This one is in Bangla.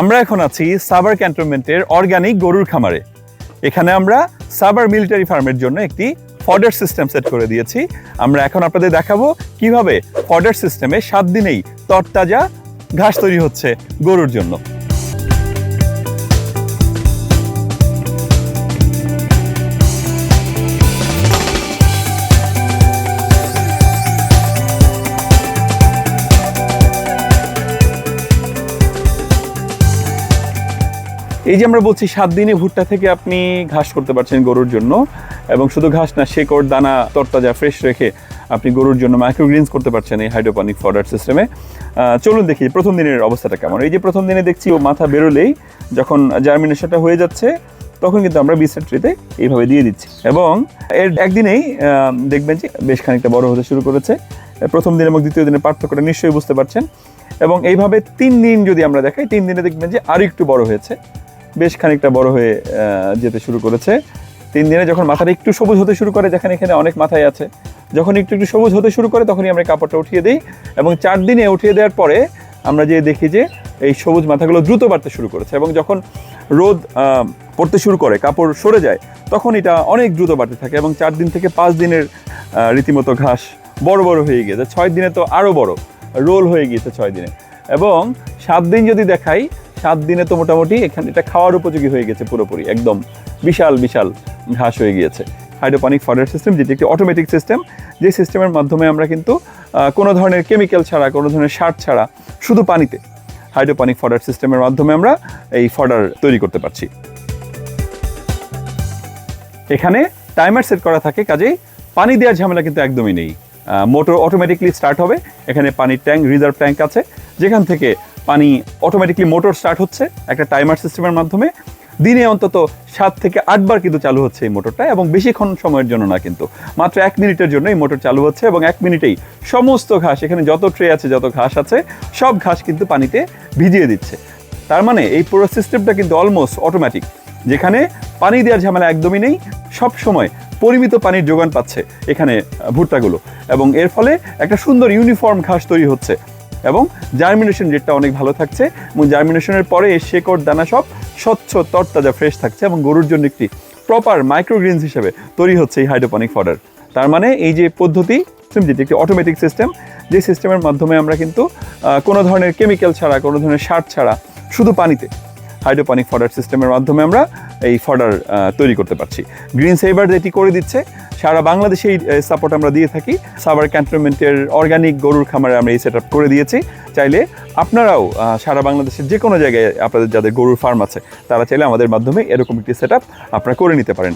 আমরা এখন আছি সাবার ক্যান্টনমেন্টের অর্গানিক গরুর খামারে। এখানে আমরা সাবার মিলিটারি ফার্মের জন্য একটি ফডার সিস্টেম সেট করে দিয়েছি। আমরা এখন আপনাদের দেখাবো কীভাবে ফডার সিস্টেমে সাত দিনেই তরতাজা ঘাস তৈরি হচ্ছে গরুর জন্য। এই যে আমরা বলছি সাত দিনে ভুট্টা থেকে আপনি ঘাস করতে পারছেন গরুর জন্য, এবং শুধু ঘাস না, শেকড়, দানা, তরতাজা ফ্রেশ রেখে আপনি গরুর জন্য মাইক্রোগ্রিনস করতে পারছেন এই হাইড্রোপনিক ফডার সিস্টেমে চলুন দেখি প্রথম দিনের অবস্থাটা কেমন। এই যে প্রথম দিনে দেখছি ও মাথা বেরোলেই যখন জার্মিনেশনটা হয়ে যাচ্ছে, তখন কিন্তু আমরা বিসেট ট্রিতে এইভাবে দিয়ে দিচ্ছি। এবং এর একদিনেই দেখবেন যে বেশ খানিকটা বড় হতে শুরু করেছে। প্রথম দিন এবং দ্বিতীয় দিনের পার্থক্যটা নিশ্চয়ই বুঝতে পারছেন। এবং এইভাবে তিন দিন যদি আমরা দেখাই, তিন দিনে দেখবেন যে আরও একটু বড় হয়েছে। বেশ খানিকটা বড় হয়ে যেতে শুরু করেছে। তিন দিনে যখন মাথাটা একটু সবুজ হতে শুরু করে, যেখানে এখানে অনেক মাথায় আছে, যখন একটু একটু সবুজ হতে শুরু করে, তখনই আমরা কাপড়টা উঠিয়ে দিই এবং চার দিনে উঠিয়ে দেওয়ার পরে আমরা যে দেখি যে এই সবুজ মাথাগুলো দ্রুত বাড়তে শুরু করেছে এবং যখন রোদ পড়তে শুরু করে, কাপড় সরে যায়, তখন এটা অনেক দ্রুত বাড়তে থাকে এবং চার দিন থেকে পাঁচ দিনের রীতিমতো ঘাস বড় বড় হয়ে গিয়েছে। ছয় দিনে তো আরও বড়, রোল হয়ে গিয়েছে ছয় দিনে এবং সাত দিন যদি দেখাই সাত দিনে তো মোটামুটি এখানে এটা খাওয়ার উপযোগী হয়ে গেছে পুরোপুরি, একদম বিশাল বিশাল ঘাস হয়ে গিয়েছে। হাইড্রোপানিক ফডার সিস্টেম, যেটি একটি অটোমেটিক সিস্টেম যে সিস্টেমের মাধ্যমে আমরা কিন্তু কোনো ধরনের কেমিক্যাল ছাড়া, কোনো ধরনের সার ছাড়া শুধু পানিতে হাইড্রোপানিক ফডার সিস্টেমের মাধ্যমে আমরা এই ফডার তৈরি করতে পারছি। এখানে টাইমার সেট করা থাকে, কাজেই পানি দেওয়ার ঝামেলা কিন্তু একদমই নেই। মোটর অটোমেটিকলি স্টার্ট হবে। এখানে পানির ট্যাঙ্ক রিজার্ভ ট্যাঙ্ক আছে। যেখান থেকে পানি অটোমেটিকলি মোটর স্টার্ট হচ্ছে একটা টাইমার সিস্টেমের মাধ্যমে। দিনে অন্তত সাত থেকে আটবার কিন্তু চালু হচ্ছে এই মোটরটা এবং বেশিক্ষণ সময়ের জন্য না কিন্তু। মাত্র এক মিনিটের জন্য এই মোটর চালু হচ্ছে এবং এক মিনিটেই সমস্ত ঘাস, এখানে যত ট্রে আছে, যত ঘাস আছে, সব ঘাস কিন্তু পানিতে ভিজিয়ে দিচ্ছে। তার মানে এই পুরো সিস্টেমটা কিন্তু অলমোস্ট অটোমেটিক যেখানে পানি দেওয়ার ঝামেলা একদমই নেই, সব সময় পরিমিত পানির যোগান পাচ্ছে এখানে ভুট্টাগুলো। এবং এর ফলে একটা সুন্দর ইউনিফর্ম ঘাস তৈরি হচ্ছে। এবং জার্মিনেশন রেটটা অনেক ভালো থাকছে এবং জার্মিনেশনের পরে শেকড়, দানা সব স্বচ্ছ, তরতাজা ফ্রেশ থাকছে এবং গরুর জন্য একটি প্রপার মাইক্রোগ্রিনস হিসেবে তৈরি হচ্ছে এই হাইড্রোপনিক ফডার তার মানে এই যে পদ্ধতি যেটি একটি অটোমেটিক সিস্টেম যে সিস্টেমের মাধ্যমে আমরা কিন্তু কোনো ধরনের কেমিক্যাল ছাড়া, কোনো ধরনের সার ছাড়া, শুধু পানিতে হাইড্রোপনিক ফডার সিস্টেমের মাধ্যমে আমরা এই ফডার তৈরি করতে পারছি। গ্রিন সেভার যেটি করে দিচ্ছে, সারা বাংলাদেশে এই সাপোর্ট আমরা দিয়ে থাকি। সাবার ক্যান্টনমেন্টের অর্গানিক গরুর খামারে আমরা এই সেট করে দিয়েছি। চাইলে আপনারাও সারা বাংলাদেশের যে কোনো জায়গায় আপনাদের যাদের গরুর ফার্ম আছে, তারা চাইলে আমাদের মাধ্যমে এরকম একটি সেট আপনারা করে নিতে পারেন।